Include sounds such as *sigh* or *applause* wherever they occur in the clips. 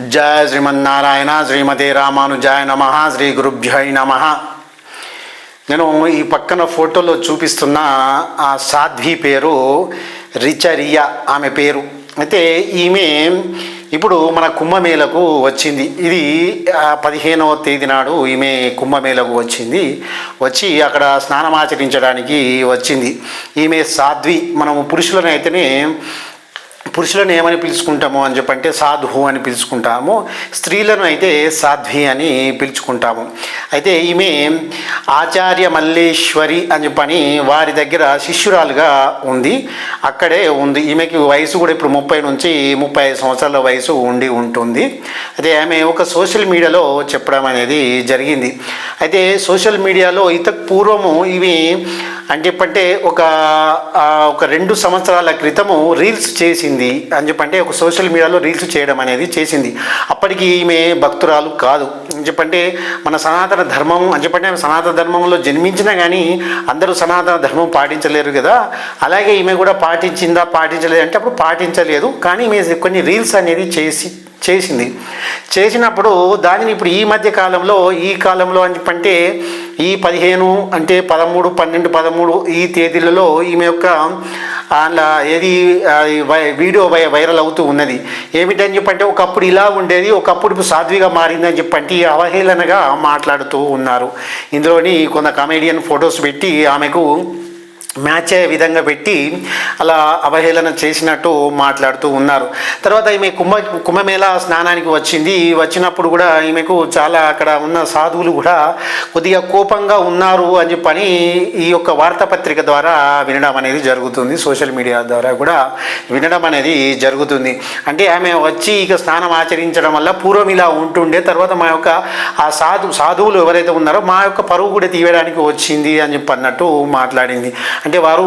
జయ శ్రీమన్నారాయణ శ్రీమతి రామానుజాయ నమ శ్రీ గురుభ్యై నమ. నేను ఈ పక్కన ఫోటోలో చూపిస్తున్న ఆ సాధ్వి పేరు రిచరియా ఆమె పేరు. అయితే ఈమె ఇప్పుడు మన కుంభమేళకు వచ్చింది. ఇది పదిహేనవ తేదీ నాడు ఈమె కుంభమేళకు వచ్చింది. వచ్చి అక్కడ స్నానమాచరించడానికి వచ్చింది. ఈమె సాధ్వి. మనము పురుషులనైతేనే పురుషులను ఏమని పిలుచుకుంటాము అని చెప్పంటే సాధువు అని పిలుచుకుంటాము స్త్రీలను అయితే సాధ్వి అని పిలుచుకుంటాము. అయితే ఈమె ఆచార్య మల్లేశ్వరి అని చెప్పని వారి దగ్గర శిష్యురాలుగా ఉంది అక్కడే ఉంది. ఈమెకి వయసు కూడా ఇప్పుడు ముప్పై నుంచి ముప్పై ఐదు సంవత్సరాల వయసు ఉండి ఉంటుంది. అయితే ఆమె ఒక సోషల్ మీడియాలో చెప్పడం అనేది జరిగింది. అయితే సోషల్ మీడియాలో ఇంతకు పూర్వము ఇవి అంటే ఒక ఒక రెండు సంవత్సరాల క్రితము రీల్స్ చేసింది. అని చెప్పంటే ఒక సోషల్ మీడియాలో రీల్స్ చేయడం అనేది చేసింది. అప్పటికి ఈమె భక్తురాలు కాదు. అని చెప్పంటే మన సనాతన ధర్మం అని చెప్పంటే ఆమె సనాతన ధర్మంలో జన్మించినా కానీ అందరూ సనాతన ధర్మం పాటించలేరు కదా. అలాగే ఈమె కూడా పాటించిందా పాటించలేదు అంటే అప్పుడు పాటించలేదు. కానీ ఈమె కొన్ని రీల్స్ అనేది చేసి చేసింది. చేసినప్పుడు దానిని ఇప్పుడు ఈ మధ్య కాలంలో ఈ కాలంలో అని చెప్పంటే ఈ పదిహేను అంటే పదమూడు పన్నెండు పదమూడు ఈ తేదీలలో ఈమె యొక్క అలా ఏది వీడియో వై వైరల్ అవుతూ ఉన్నది. ఏమిటని చెప్పంటే ఒకప్పుడు ఇలా ఉండేది ఒకప్పుడు ఇప్పుడు సాధ్విగా మారిందని చెప్పంటే ఈ అవహేళనగా మాట్లాడుతూ ఉన్నారు. ఇందులోని కొంత కమేడియన్ ఫొటోస్ పెట్టి ఆమెకు మ్యాచ్ అయ్యే విధంగా పెట్టి అలా అవహేళన చేసినట్టు మాట్లాడుతూ ఉన్నారు. తర్వాత ఈమె కుంభ కుంభమేళ స్నానానికి వచ్చింది. వచ్చినప్పుడు కూడా ఈమెకు చాలా అక్కడ ఉన్న సాధువులు కూడా కొద్దిగా కోపంగా ఉన్నారు అని చెప్పని ఈ యొక్క వార్తాపత్రిక ద్వారా వినడం అనేది జరుగుతుంది. సోషల్ మీడియా ద్వారా కూడా వినడం అనేది జరుగుతుంది. అంటే ఆమె వచ్చి ఇక స్నానం ఆచరించడం వల్ల పూర్వం ఇలా ఉంటుండే తర్వాత మా యొక్క ఆ సాధు సాధువులు ఎవరైతే ఉన్నారో మా యొక్క పరువు కూడా తీయడానికి వచ్చింది అని చెప్పి అన్నట్టు మాట్లాడింది. అంటే వారు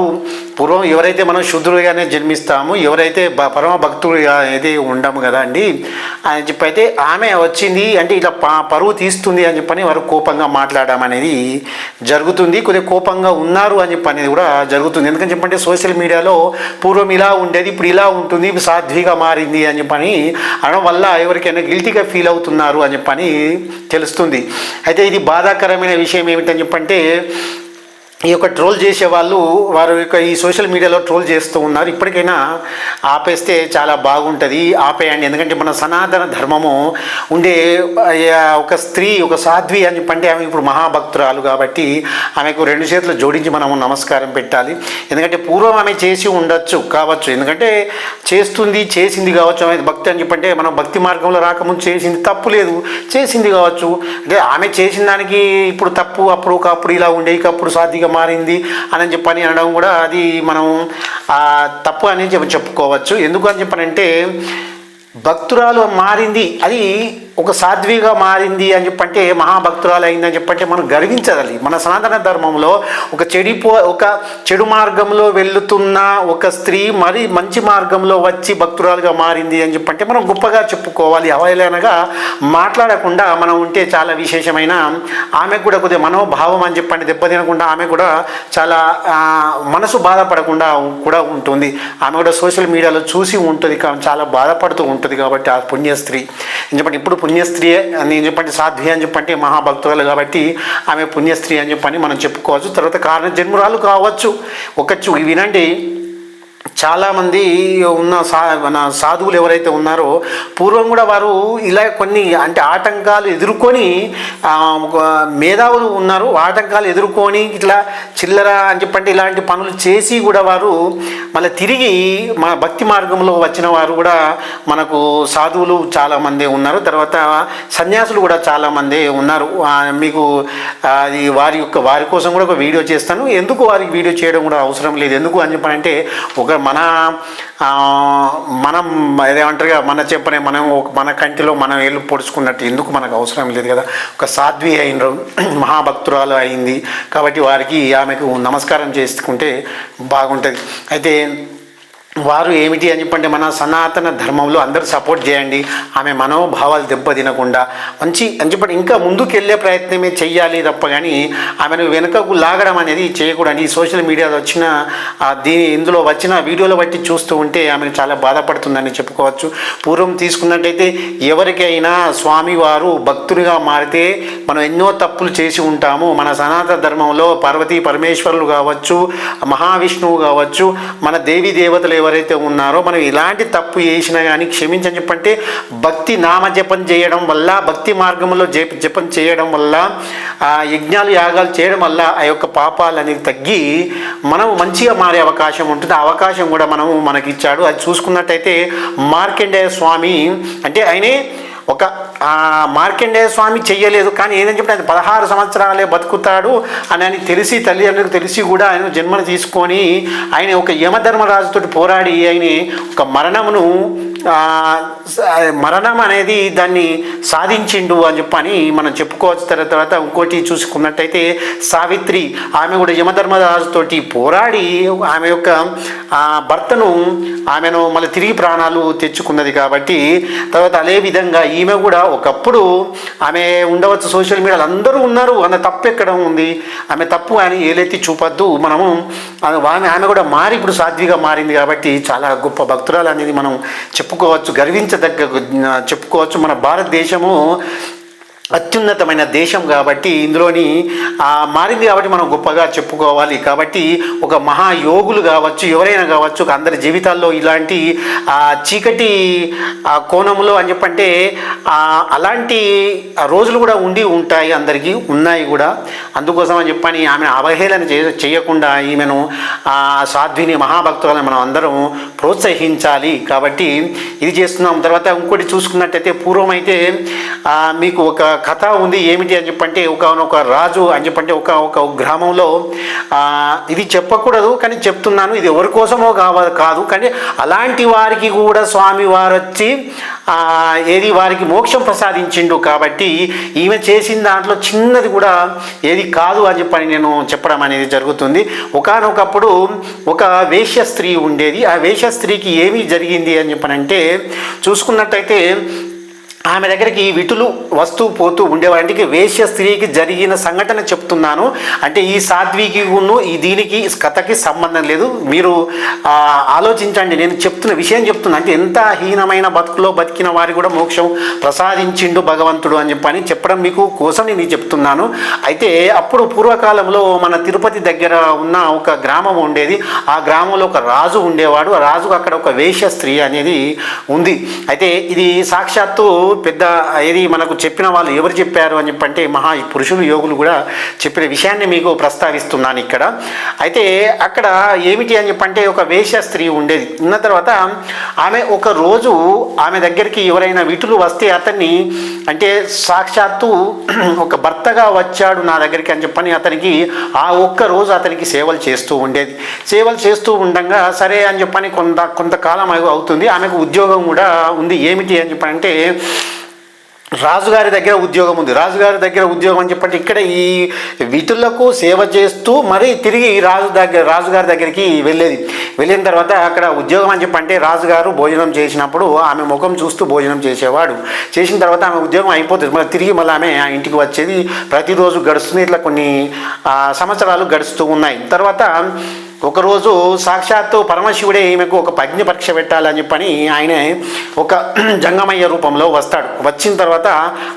పూర్వం ఎవరైతే మనం శుద్ధులుగానే జన్మిస్తామో ఎవరైతే పరమ భక్తులుగా అయితే ఉండము కదా అండి అని చెప్పి అయితే ఆమె వచ్చింది అంటే ఇలా పరువు తీస్తుంది అని చెప్పని వారు కోపంగా మాట్లాడడం అనేది జరుగుతుంది. కొద్దిగా కోపంగా ఉన్నారు అని చెప్పి అనేది కూడా జరుగుతుంది. ఎందుకని చెప్పంటే సోషల్ మీడియాలో పూర్వం ఇలా ఉండేది ఇప్పుడు ఇలా ఉంటుంది సాధ్విగా మారింది అని చెప్పని అనడం వల్ల ఎవరికైనా గిల్టీగా ఫీల్ అవుతున్నారు అని చెప్పని తెలుస్తుంది. అయితే ఇది బాధాకరమైన విషయం ఏమిటని చెప్పంటే ఈ యొక్క ట్రోల్ చేసే వాళ్ళు వారు యొక్క ఈ సోషల్ మీడియాలో ట్రోల్ చేస్తూ ఉన్నారు. ఇప్పటికైనా ఆపేస్తే చాలా బాగుంటుంది. ఆపేయండి. ఎందుకంటే మన సనాతన ధర్మము ఉండే ఒక స్త్రీ ఒక సాధ్వి అని చెప్పంటే ఆమె ఇప్పుడు మహాభక్తురాలు కాబట్టి ఆమెకు రెండు చేతులు జోడించి మనము నమస్కారం పెట్టాలి. ఎందుకంటే పూర్వం ఆమె చేసి ఉండొచ్చు కావచ్చు. ఎందుకంటే చేస్తుంది చేసింది కావచ్చు ఆమె భక్తి అని చెప్పంటే మనం భక్తి మార్గంలో రాకముందు చేసింది తప్పు లేదు. చేసింది కావచ్చు. అంటే ఆమె చేసిన దానికి ఇప్పుడు తప్పు అప్పుడు ఒకప్పుడు ఇలా ఉండే అప్పుడు అప్పుడు సాధ్యంగా మారింది అని చెప్పని అనడం కూడా అది మనం తప్పు అని చెప్పి చెప్పుకోవచ్చు. ఎందుకు అని చెప్పనంటే భక్తురాలు మారింది. అది ఒక సాధ్విగా మారింది అని చెప్పంటే మహాభక్తురాలు అయిందని చెప్పంటే మనం గర్వించాలి మన సనాతన ధర్మంలో ఒక చెడిపో ఒక చెడు మార్గంలో వెళ్తున్న ఒక స్త్రీ మరి మంచి మార్గంలో వచ్చి భక్తురాలుగా మారింది అని చెప్పంటే మనం గొప్పగా చెప్పుకోవాలి. అవైలనగా మాట్లాడకుండా మనం ఉంటే చాలా విశేషమైన ఆమె కూడా కొద్దిగా మనోభావం అని చెప్పండి దెబ్బతినకుండా ఆమె కూడా చాలా మనసు బాధపడకుండా కూడా ఉంటుంది. ఆమె కూడా సోషల్ మీడియాలో చూసి ఉంటుంది. కానీ చాలా బాధపడుతూ ఉంటుంది కాబట్టి ఆ పుణ్యస్త్రీ. అని చెప్పండి ఇప్పుడు పుణ్యస్త్రీ అని చెప్పండి సాధ్వి అని చెప్పండి మహాభక్తురాలు కాబట్టి ఆమె పుణ్యస్త్రీ అని చెప్పని మనం చెప్పుకోవచ్చు. తర్వాత కారణ జన్మురాలు కావచ్చు. ఒక వినండి. చాలామంది ఉన్న సా మన సాధువులు ఎవరైతే ఉన్నారో పూర్వం కూడా వారు ఇలా కొన్ని అంటే ఆటంకాలు ఎదుర్కొని మేధావులు ఉన్నారు ఆటంకాలు ఎదుర్కొని ఇట్లా చిల్లర అని చెప్పంటే ఇలాంటి పనులు చేసి కూడా వారు మళ్ళీ తిరిగి మన భక్తి మార్గంలో వచ్చిన వారు కూడా మనకు సాధువులు చాలామంది ఉన్నారు. తర్వాత సన్యాసులు కూడా చాలామంది ఉన్నారు. మీకు అది వారి యొక్క వారి కోసం కూడా ఒక వీడియో చేస్తాను. ఎందుకు వారికి వీడియో చేయడం కూడా అవసరం లేదు? ఎందుకు అని చెప్పంటే ఒక మన మనం మనం ఏమంటారుగా మన చెప్పనే మనం ఒక మన కంటిలో మనం ఏళ్ళు పొడుచుకున్నట్టు ఎందుకు మనకు అవసరం లేదు కదా? ఒక సాధ్వి అయినరు *clears throat* మహాభక్తురాలు అయింది. కాబట్టి వారికి ఆమెకు నమస్కారం చేసుకుంటే బాగుంటుంది. అయితే వారు ఏమిటి అని చెప్పంటే మన సనాతన ధర్మంలో అందరూ సపోర్ట్ చేయండి. ఆమె మనోభావాలు దెబ్బతినకుండా. మంచి అని చెప్పండి ఇంకా ముందుకు వెళ్ళే ప్రయత్నమే చెయ్యాలి తప్ప కానీ ఆమెను వెనుకకు లాగడం అనేది చేయకూడదు. ఈ సోషల్ మీడియాలో వచ్చిన దీని ఇందులో వచ్చిన వీడియోలు బట్టి చూస్తూ ఉంటే ఆమెను చాలా బాధపడుతుందని చెప్పుకోవచ్చు. పూర్వం తీసుకున్నట్టయితే ఎవరికైనా స్వామివారు భక్తులుగా మారితే మనం ఎన్నో తప్పులు చేసి ఉంటాము. మన సనాతన ధర్మంలో పార్వతీ పరమేశ్వరులు కావచ్చు మహావిష్ణువు కావచ్చు మన దేవీ దేవతలు ఎవరైతే ఉన్నారో మనం ఇలాంటి తప్పు చేసినా కానీ క్షమించని చెప్పంటే భక్తి నామ జపం చేయడం వల్ల భక్తి మార్గంలో జప జపం చేయడం వల్ల ఆ యజ్ఞాలు యాగాలు చేయడం వల్ల ఆ యొక్క పాపాలు అనేది తగ్గి మనం మంచిగా మారే అవకాశం ఉంటుంది. ఆ అవకాశం కూడా మనము మనకి ఇచ్చాడు అది చూసుకున్నట్టయితే మార్కండేయ స్వామి అంటే ఆయనే ఒక మార్కండేయ స్వామి చెయ్యలేదు కానీ ఏదని చెప్పి ఆయన పదహారు సంవత్సరాలే బతుకుతాడు అని ఆయన తెలిసి తల్లిదండ్రులకు తెలిసి కూడా ఆయన జన్మను తీసుకొని ఆయన ఒక యమధర్మరాజుతో పోరాడి ఆయన ఒక మరణమును మరణం అనేది దాన్ని సాధించిండు అని చెప్పని మనం చెప్పుకోవచ్చు. తర్వాత ఇంకోటి చూసుకున్నట్టయితే సావిత్రి ఆమె కూడా యమధర్మరాజుతోటి పోరాడి ఆమె యొక్క భర్తను ఆమెను మళ్ళీ తిరిగి ప్రాణాలు తెచ్చుకున్నది కాబట్టి తర్వాత అదే విధంగా ఈమె కూడా ఒకప్పుడు ఆమె ఉండవచ్చు. సోషల్ మీడియాలో అందరూ ఉన్నారు ఆమె తప్పు ఎక్కడ ఉంది? ఆమె తప్పు అని ఏలెత్తి చూపద్దు. మనము ఆమె ఆమె కూడా మారి ఇప్పుడు సాధ్విగా మారింది కాబట్టి చాలా గొప్ప భక్తురాలు అనేది మనం చెప్పుకోవచ్చు గర్వించదగ్గ చెప్పుకోవచ్చు. మన భారతదేశము అత్యున్నతమైన దేశం కాబట్టి ఇందులోని మారింది కాబట్టి మనం గొప్పగా చెప్పుకోవాలి. కాబట్టి ఒక మహాయోగులు కావచ్చు ఎవరైనా కావచ్చు అందరి జీవితాల్లో ఇలాంటి చీకటి కోణంలో అని చెప్పంటే అలాంటి రోజులు కూడా ఉండి ఉంటాయి అందరికీ ఉన్నాయి కూడా. అందుకోసం అని చెప్పని ఆమె అవహేళన చేయ చేయకుండా ఈమెను సాధ్విని మహాభక్తులను మనం అందరం ప్రోత్సహించాలి. కాబట్టి ఇది చేస్తున్నాం. తర్వాత ఇంకోటి చూసుకున్నట్టయితే పూర్వం అయితే మీకు ఒక కథ ఉంది ఏమిటి అని చెప్పంటే ఒక ఒక రాజు అని చెప్పంటే ఒక ఒక గ్రామంలో ఇది చెప్పకూడదు కానీ చెప్తున్నాను ఇది ఎవరి కోసమో కావాలి కాదు కానీ అలాంటి వారికి కూడా స్వామి వారు వచ్చి ఏది వారికి మోక్షం ప్రసాదించిండు కాబట్టి ఈమె చేసిన దాంట్లో చిన్నది కూడా ఏది కాదు అని చెప్పని నేను చెప్పడం అనేది జరుగుతుంది. ఒకానొకప్పుడు ఒక వేశ్య స్త్రీ ఉండేది. ఆ వేశ్య స్త్రీకి ఏమి జరిగింది అని చెప్పనంటే చూసుకున్నట్టయితే ఆమె దగ్గరికి విటులు వస్తూ పోతూ ఉండేవాడికి వేశ్య స్త్రీకి జరిగిన సంఘటన చెప్తున్నాను. అంటే ఈ సాధ్వికి ఉన్ను ఈ దీనికి ఈ కథకి సంబంధం లేదు. మీరు ఆలోచించండి. నేను చెప్తున్న విషయం చెప్తున్నా. అంటే ఎంత హీనమైన బతుకులో బతికిన వారి కూడా మోక్షం ప్రసాదించిండు భగవంతుడు అని చెప్పని చెప్పడం మీకు కోసం నేను చెప్తున్నాను. అయితే అప్పుడు పూర్వకాలంలో మన తిరుపతి దగ్గర ఉన్న ఒక గ్రామం ఉండేది. ఆ గ్రామంలో ఒక రాజు ఉండేవాడు. ఆ రాజుకు అక్కడ ఒక వేశ్య స్త్రీ అనేది ఉంది. అయితే ఇది సాక్షాత్తు పెద్ద ఇది మనకు చెప్పిన వాళ్ళు ఎవరు చెప్పారు అని చెప్పంటే మహా పురుషులు యోగులు కూడా చెప్పిన విషయాన్ని మీకు ప్రస్తావిస్తున్నాను ఇక్కడ. అయితే అక్కడ ఏమిటి అని చెప్పంటే ఒక వేష స్త్రీ ఉండేది. ఉన్న తర్వాత ఆమె ఒక రోజు ఆమె దగ్గరికి ఎవరైనా విటులు వస్తే అతన్ని అంటే సాక్షాత్తు *clears throat* ఒక భర్తగా వచ్చాడు నా దగ్గరికి అని చెప్పని అతనికి ఆ ఒక్క రోజు అతనికి సేవలు చేస్తూ ఉండేది. సేవలు చేస్తూ ఉండగా సరే అని చెప్పని కొంత కొంతకాలం అవుతుంది. ఆమెకు ఉద్యోగం కూడా ఉంది. ఏమిటి అని చెప్పంటే రాజుగారి దగ్గర ఉద్యోగం ఉంది. రాజుగారి దగ్గర ఉద్యోగం అని చెప్పంటే ఇక్కడ ఈ విటులకు సేవ చేస్తూ మరి తిరిగి రాజు దగ్గర రాజుగారి దగ్గరికి వెళ్ళేది. వెళ్ళిన తర్వాత అక్కడ ఉద్యోగం అని చెప్పంటే రాజుగారు భోజనం చేసినప్పుడు ఆమె ముఖం చూస్తూ భోజనం చేసేవాడు. చేసిన తర్వాత ఆమె ఉద్యోగం అయిపోతుంది. మళ్ళీ తిరిగి మళ్ళీ ఆమె ఆ ఇంటికి వచ్చేది. ప్రతిరోజు గడుస్తుంది. ఇట్లా కొన్ని సంవత్సరాలు గడుస్తూ ఉన్నాయి. తర్వాత ఒకరోజు సాక్షాత్తు పరమశివుడే ఈమెకు ఒక పజ్ఞ పరీక్ష పెట్టాలని చెప్పని ఆయన ఒక *clears throat* జంగమయ్య రూపంలో వస్తాడు. వచ్చిన తర్వాత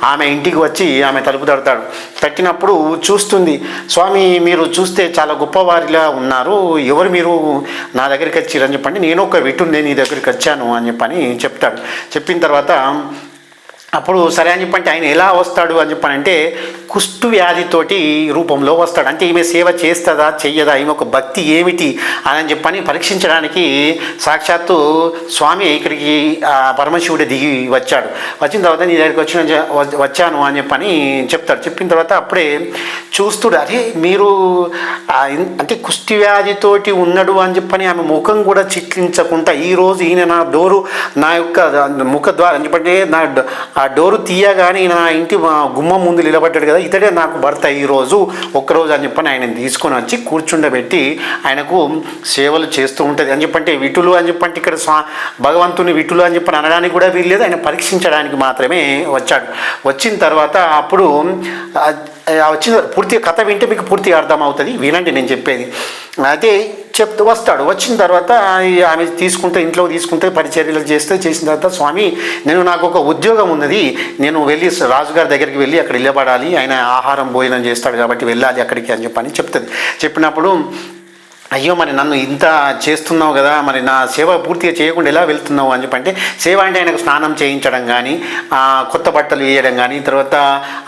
ఆమె ఇంటికి వచ్చి ఆమె తలుపు తడతాడు. తట్టినప్పుడు చూస్తుంది స్వామి మీరు చూస్తే చాలా గొప్పవారిలా ఉన్నారు. ఎవరు మీరు? నా దగ్గరికి వచ్చిరని చెప్పండి. నేను ఒక విటుండే నీ దగ్గరికి వచ్చాను అని చెప్పని చెప్తాడు. చెప్పిన తర్వాత అప్పుడు సరే అని చెప్పంటే ఆయన ఎలా వస్తాడు అని చెప్పానంటే కుష్టు వ్యాధితోటి రూపంలో వస్తాడు. అంటే ఈమె సేవ చేస్తుందా చెయ్యదా ఈమె ఒక భక్తి ఏమిటి అని చెప్పని పరీక్షించడానికి సాక్షాత్తు స్వామి ఇక్కడికి పరమశివుడు దిగి వచ్చాడు. వచ్చిన తర్వాత నీ దగ్గరికి వచ్చిన వచ్చాను అని చెప్పని చెప్తాడు. చెప్పిన తర్వాత అప్పుడే చూస్తుడు. అరే మీరు అంటే కుష్టి వ్యాధితోటి ఉన్నాడు అని చెప్పని ఆమె ముఖం కూడా చిట్లించకుండా ఈ రోజు ఈయన నా డోరు నా యొక్క ముఖ ద్వారా అని చెప్పంటే నా ఆ డోరు తీయగానే నా ఇంటి మా గుమ్మం ముందు నిలబడ్డాడు కదా ఇతడే నాకు భర్త ఈరోజు ఒక్కరోజు అని చెప్పని ఆయన తీసుకొని వచ్చి కూర్చుండబెట్టి ఆయనకు సేవలు చేస్తూ ఉంటుంది. అని చెప్పంటే విటులు అని చెప్పంటే ఇక్కడ స్వా భగవంతుని విటులు అని చెప్పని అనడానికి కూడా వీల్లేదు. ఆయన పరీక్షించడానికి మాత్రమే వచ్చాడు. వచ్చిన తర్వాత అప్పుడు వచ్చిన పూర్తి కథ వింటే మీకు పూర్తిగా అర్థమవుతుంది. వినండి నేను చెప్పేది. అయితే చెప్తూ వస్తాడు. వచ్చిన తర్వాత ఆమె తీసుకుంటే ఇంట్లో తీసుకుంటే పరిచర్యలు చేస్తే చేసిన తర్వాత స్వామి నేను నాకు ఒక ఉద్యోగం ఉన్నది. నేను వెళ్ళి రాజుగారి దగ్గరికి వెళ్ళి అక్కడ నిలబడాలి. ఆయన ఆహారం భోజనం చేస్తాడు కాబట్టి వెళ్ళాలి అక్కడికి అని చెప్పని చెప్తుంది. చెప్పినప్పుడు అయ్యో మరి నన్ను ఇంత చేస్తున్నావు కదా మరి నా సేవ పూర్తిగా చేయకుండా ఎలా వెళ్తున్నావు అని చెప్పంటే సేవ అంటే ఆయనకు స్నానం చేయించడం కానీ కొత్త బట్టలు వేయడం కానీ తర్వాత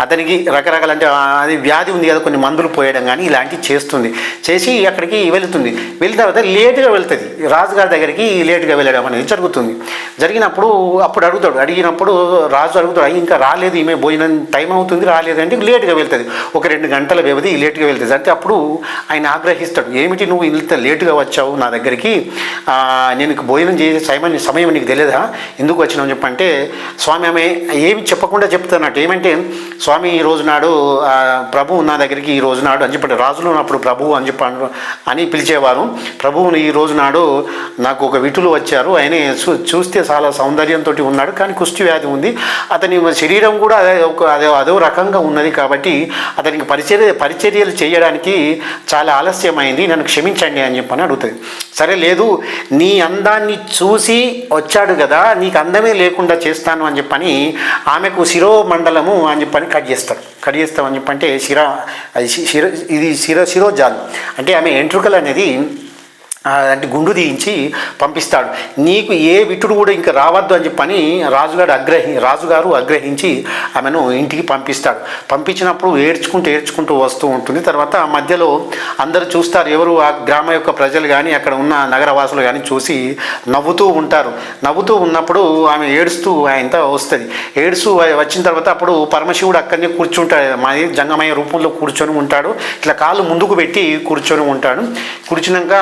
అతనికి రకరకాల అంటే అది వ్యాధి ఉంది కదా కొన్ని మందులు పోయడం కానీ ఇలాంటివి చేస్తుంది. చేసి అక్కడికి వెళుతుంది. వెళ్ళిన తర్వాత లేటుగా వెళ్తుంది. రాజుగారి దగ్గరికి లేటుగా వెళ్ళడం అనేది జరుగుతుంది. జరిగినప్పుడు అప్పుడు అడుగుతాడు. అడిగినప్పుడు రాజు అడుగుతాడు ఇంకా రాలేదు ఈమె భోజనం టైం అవుతుంది రాలేదు అంటే లేటుగా వెళ్తుంది. ఒక రెండు గంటల వ్యవధి లేటుగా వెళ్తుంది. అంటే అప్పుడు ఆయన ఆగ్రహిస్తాడు. ఏమిటి నువ్వు ఇంత లేటుగా వచ్చావు నా దగ్గరికి? నేను భోజనం చేసే సమయం సమయం నీకు తెలియదా ఎందుకు వచ్చినావు చెప్పంటే స్వామి ఆమె ఏమి చెప్పకుండా చెప్తున్నట్టు. ఏమంటే స్వామి ఈ రోజు నాడు ప్రభువు నా దగ్గరికి ఈ రోజు నాడు అని చెప్పండి రాజులు ఉన్నప్పుడు ప్రభువు అని చెప్ప అని పిలిచేవారు. ప్రభువుని ఈ రోజు నాడు నాకు ఒక విటులు వచ్చారు. ఆయన చూస్తే చాలా సౌందర్యంతో ఉన్నాడు. కానీ కుష్టి వ్యాధి ఉంది. అతని శరీరం కూడా అదే ఒక అదే అదో రకంగా ఉన్నది కాబట్టి అతనికి పరిచర్య పరిచర్యలు చేయడానికి చాలా ఆలస్యమైంది. నన్ను క్షమించండి అని చెప్పని అడుగుతుంది. సరే లేదు నీ అందాన్ని చూసి వచ్చాడు కదా నీకు అందమే లేకుండా చేస్తాను అని చెప్పని ఆమెకు శిరోమండలము అని చెప్పని కట్ చేస్తాడు కట్ చేస్తామని చెప్పంటే శిర అది శిర ఇది శిర శిరోజాలు. అంటే ఆమె ఎంట్రుకలు అనేది అంటే గుండు తీయించి పంపిస్తాడు. నీకు ఏ విటుడు కూడా ఇంకా రావద్దు అని చెప్పని రాజుగారు అగ్రహి రాజుగారు అగ్రహించి ఆమెను ఇంటికి పంపిస్తాడు. పంపించినప్పుడు ఏడ్చుకుంటూ ఏడ్చుకుంటూ వస్తూ ఉంటుంది. తర్వాత ఆ మధ్యలో అందరూ చూస్తారు ఎవరు ఆ గ్రామ యొక్క ప్రజలు కానీ అక్కడ ఉన్న నగరవాసులు కానీ చూసి నవ్వుతూ ఉంటారు. నవ్వుతూ ఉన్నప్పుడు ఆమె ఏడుస్తూ ఆయనతో వస్తుంది. ఏడుస్తూ వచ్చిన తర్వాత అప్పుడు పరమశివుడు అక్కడనే కూర్చుంటాడు. మా జంగమయ్య రూపంలో కూర్చొని ఉంటాడు. ఇట్లా కాళ్ళు ముందుకు పెట్టి కూర్చొని ఉంటాడు. కూర్చున్నాక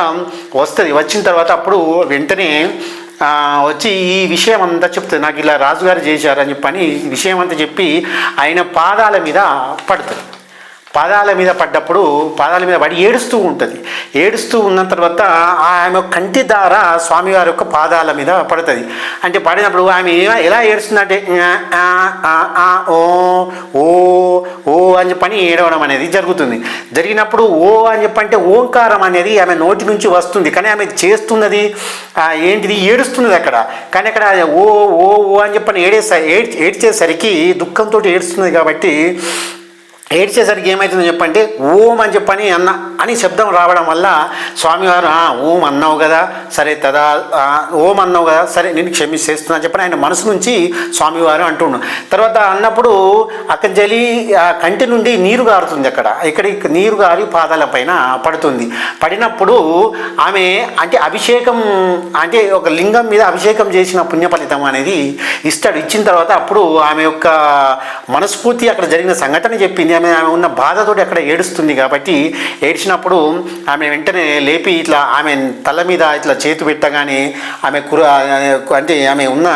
వస్తుంది. వచ్చిన తర్వాత అప్పుడు వెంటనే వచ్చి ఈ విషయం అంతా చెప్తుంది. నాకు ఇలా రాజుగారు చేశారని చెప్పని విషయం అంతా చెప్పి ఆయన పాదాల మీద పడుతుంది. పాదాల మీద పడ్డప్పుడు పాదాల మీద పడి ఏడుస్తూ ఉంటుంది. ఏడుస్తూ ఉన్న తర్వాత ఆమె కంటి దార స్వామివారి యొక్క పాదాల మీద పడుతుంది. అంటే పడినప్పుడు ఆమె ఎలా ఏడుస్తుందంటే ఓ ఓ ఓ అని చెప్పని ఏడవడం అనేది జరుగుతుంది. జరిగినప్పుడు ఓ అని చెప్పంటే ఓంకారం అనేది ఆమె నోటి నుంచి వస్తుంది. కానీ ఆమె చేస్తున్నది ఏంటిది? ఏడుస్తున్నది అక్కడ. కానీ అక్కడ ఓ ఓ ఓ అని చెప్పని ఏడేస ఏడ్ ఏడ్చేసరికి దుఃఖంతో ఏడుస్తున్నది కాబట్టి ఏడ్చేసరికి ఏమవుతుందో చెప్పంటే ఓం అని చెప్పని అన్న అని శబ్దం రావడం వల్ల స్వామివారు ఓం అన్నావు కదా సరే తదా ఓం అన్నావు కదా సరే నేను క్షమిస్తేస్తున్నా చెప్పని ఆయన మనసు నుంచి స్వామివారు అంటుండు. తర్వాత అన్నప్పుడు అక్కడ జలి ఆ కంటి నుండి నీరు గారుతుంది అక్కడ. ఇక్కడ నీరు గారి పాదాల పైన పడుతుంది. పడినప్పుడు ఆమె అంటే అభిషేకం అంటే ఒక లింగం మీద అభిషేకం చేసిన పుణ్య ఫలితం అనేది ఇస్తాడు. ఇచ్చిన తర్వాత అప్పుడు ఆమె యొక్క మనస్ఫూర్తి అక్కడ జరిగిన సంఘటన చెప్పింది. ఆమె ఆమె ఉన్న బాధతోటి అక్కడ ఏడుస్తుంది కాబట్టి ఏడ్చినప్పుడు ఆమె వెంటనే లేపి ఇట్లా ఆమె తల మీద ఇట్లా చేతి పెట్టగానే ఆమె కుర అంటే ఆమె ఉన్న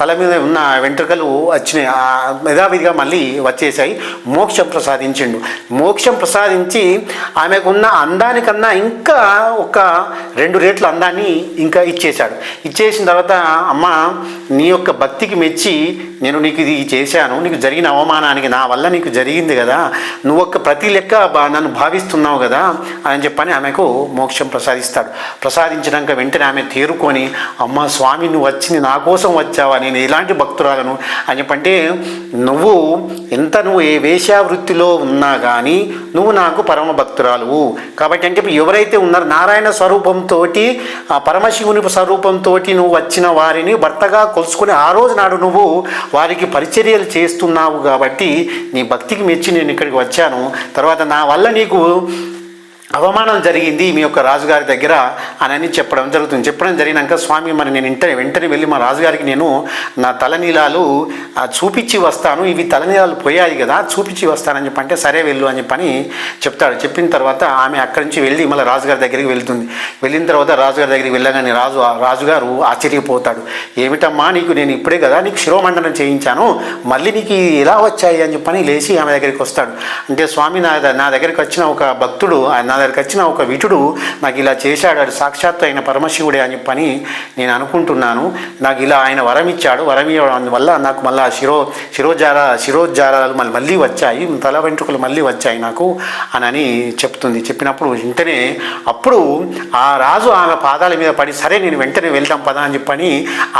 తల మీద ఉన్న వెంట్రుకలు వచ్చినాయి. యథావిధిగా మళ్ళీ వచ్చేసాయి. మోక్షం ప్రసాదించిండు. మోక్షం ప్రసాదించి ఆమెకున్న అందానికన్నా ఇంకా ఒక రెండు రేట్ల అందాన్ని ఇంకా ఇచ్చేశాడు. ఇచ్చేసిన తర్వాత అమ్మ నీ యొక్క భక్తికి మెచ్చి నేను నీకు ఇది చేశాను. నీకు జరిగిన అవమానానికి నా వల్ల నీకు జరిగింది కదా. నువ్వు ఒక్క ప్రతి లెక్క బా- నన్ను భావిస్తున్నావు కదా అని చెప్పని ఆమెకు మోక్షం ప్రసాదిస్తాడు. ప్రసాదించినాక వెంటనే ఆమె తేరుకొని అమ్మ స్వామి నువ్వు వచ్చింది నా కోసం వచ్చావా? నేను ఎలాంటి భక్తురాలను అని చెప్పంటే నువ్వు ఎంత నువ్వు ఏ వేశ్యావృత్తిలో ఉన్నా కానీ నువ్వు నాకు పరమ భక్తురాలువు. కాబట్టి అంటే ఎవరైతే ఉన్నారో నారాయణ స్వరూపంతో ఆ పరమశివుని స్వరూపంతో నువ్వు వచ్చిన వారిని భర్తగా కొలుసుకుని ఆ రోజు నాడు నువ్వు వారికి పరిచర్యలు చేస్తున్నావు కాబట్టి నీ భక్తికి మెచ్చి నేను ఇక్కడికి వచ్చాను. తర్వాత నా వల్ల నీకు అవమానం జరిగింది మీ యొక్క రాజుగారి దగ్గర అని చెప్పడం జరుగుతుంది. చెప్పడం జరిగినాక స్వామి మరి నేను వెంటనే వెంటనే వెళ్ళి మా రాజుగారికి నేను నా తలనీలాలు చూపించి వస్తాను. ఇవి తలనీలాలు పోయాయి కదా చూపించి వస్తానని చెప్పి అంటే సరే వెళ్ళు అని చెప్పని చెప్తాడు. చెప్పిన తర్వాత ఆమె అక్కడి నుంచి వెళ్ళి మళ్ళీ రాజుగారి దగ్గరికి వెళ్తుంది. వెళ్ళిన తర్వాత రాజుగారి దగ్గరికి వెళ్ళగానే రాజు రాజుగారు ఆశ్చర్యపోతాడు. ఏమిటమ్మా నీకు నేను ఇప్పుడే కదా నీకు శిరోమండనం చేయించాను మళ్ళీ నీకు ఎలా వచ్చాయి అని చెప్పని లేచి ఆమె దగ్గరికి వస్తాడు. అంటే స్వామి నా నా దగ్గరికి వచ్చిన ఒక భక్తుడు నా దగ్గరికి వచ్చిన ఒక విటుడు నాకు ఇలా చేశాడు అది సాక్షాత్తు అయిన పరమశివుడే అని పని నేను అనుకుంటున్నాను. నాకు ఇలా ఆయన వరం ఇచ్చాడు వరం ఇవ్వడం వల్ల నాకు మళ్ళీ శిరో శిరోజార శిరోజారాలు మళ్ళీ మళ్ళీ వచ్చాయి తల వెంట్రుకలు మళ్ళీ వచ్చాయి నాకు అని అని చెప్తుంది. చెప్పినప్పుడు వెంటనే అప్పుడు ఆ రాజు ఆమె పాదాల మీద పడి సరే నేను వెంటనే వెళ్దాం పదా అని చెప్పని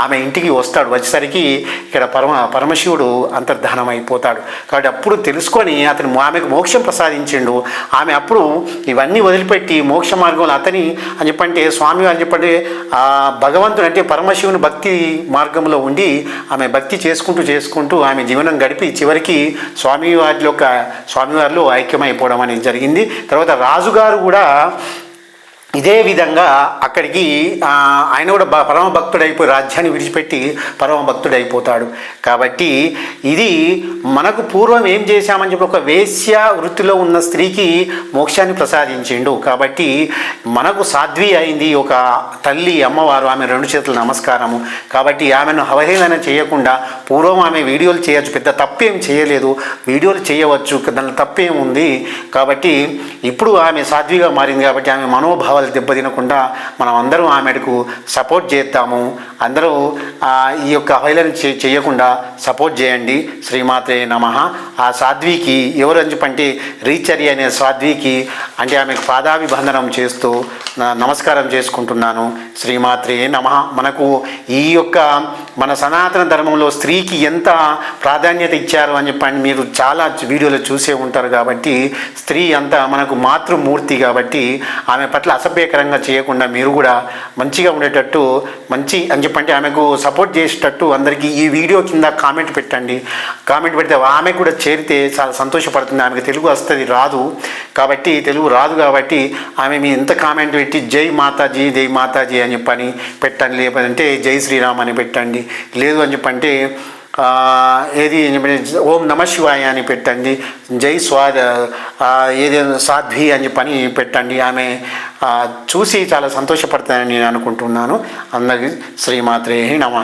ఆమె ఇంటికి వస్తాడు. వచ్చేసరికి ఇక్కడ పరమ పరమశివుడు అంతర్ధానం అయిపోతాడు కాబట్టి అప్పుడు తెలుసుకొని అతను ఆమెకు మోక్షం ప్రసాదించిండు. ఆమె అప్పుడు ఇవన్నీ వదిలిపెట్టి మోక్ష మార్గంలో అతని అని చెప్పంటే స్వామి అని చెప్పంటే ఆ భగవంతుడు అంటే పరమశివుని భక్తి మార్గంలో ఉండి ఆమె భక్తి చేసుకుంటూ చేసుకుంటూ ఆమె జీవనం గడిపి చివరికి స్వామివారి యొక్క స్వామివారిలో ఐక్యమైపోవడం అనేది జరిగింది. తర్వాత రాజుగారు కూడా ఇదే విధంగా అక్కడికి ఆయన కూడా పరమ భక్తుడైపోయి రాజ్యాన్ని విడిచిపెట్టి పరమ భక్తుడైపోతాడు కాబట్టి ఇది మనకు పూర్వం ఏం చేశామని చెప్పి ఒక వేశ్య వృత్తిలో ఉన్న స్త్రీకి మోక్షాన్ని ప్రసాదించిండు. కాబట్టి మనకు సాధ్వి అయింది ఒక తల్లి అమ్మవారు ఆమె రెండు చేతుల నమస్కారము. కాబట్టి ఆమెను అవహేళన చేయకుండా పూర్వం ఆమె వీడియోలు చేయొచ్చు. పెద్ద తప్పేం చేయలేదు. వీడియోలు చేయవచ్చు. దాని తప్పేం ఉంది కాబట్టి ఇప్పుడు ఆమె సాధ్విగా మారింది కాబట్టి ఆమె వాళ్ళు దెబ్బతినకుండా మనం అందరం ఆమెకు సపోర్ట్ చేద్దాము. అందరూ ఈ యొక్క అవహేళన చే చేయకుండా సపోర్ట్ చేయండి. శ్రీమాతే నమ. ఆ సాధ్వికి ఎవరు పంటే చెప్పంటే రీచరి అనే సాధ్వికి అంటే ఆమెకు పాదాభిబంధనం చేస్తూ నమస్కారం చేసుకుంటున్నాను. శ్రీమాత్రే నమ. మనకు ఈ యొక్క మన సనాతన ధర్మంలో స్త్రీకి ఎంత ప్రాధాన్యత ఇచ్చారు అని చెప్పండి. మీరు చాలా వీడియోలో చూసే ఉంటారు కాబట్టి స్త్రీ అంత మనకు మాతృమూర్తి కాబట్టి ఆమె పట్ల అసభ్యకరంగా చేయకుండా మీరు కూడా మంచిగా ఉండేటట్టు మంచి అని చెప్పంటే ఆమెకు సపోర్ట్ చేసేటట్టు అందరికీ ఈ వీడియో కింద కామెంట్ పెట్టండి. కామెంట్ పెడితే ఆమె కూడా చేరితే చాలా సంతోషపడుతుంది. ఆమెకు తెలుగు వస్తుంది రాదు. కాబట్టి తెలుగు రాదు కాబట్టి ఆమె మీ ఎంత కామెంట్ పెట్టి జై మాతాజీ జై మాతాజీ అని చెప్పని పెట్టండి. లేకపోతే జై శ్రీరామ్ అని పెట్టండి. లేదు అని చెప్పంటే ఏది ఓం నమ శివాయ అని పెట్టండి. జై స్వా ఏది సాధ్వి అని పని పెట్టండి. ఆమె చూసి చాలా సంతోషపడతానని నేను అనుకుంటున్నాను. అందరికీ శ్రీమాత్రే నమ.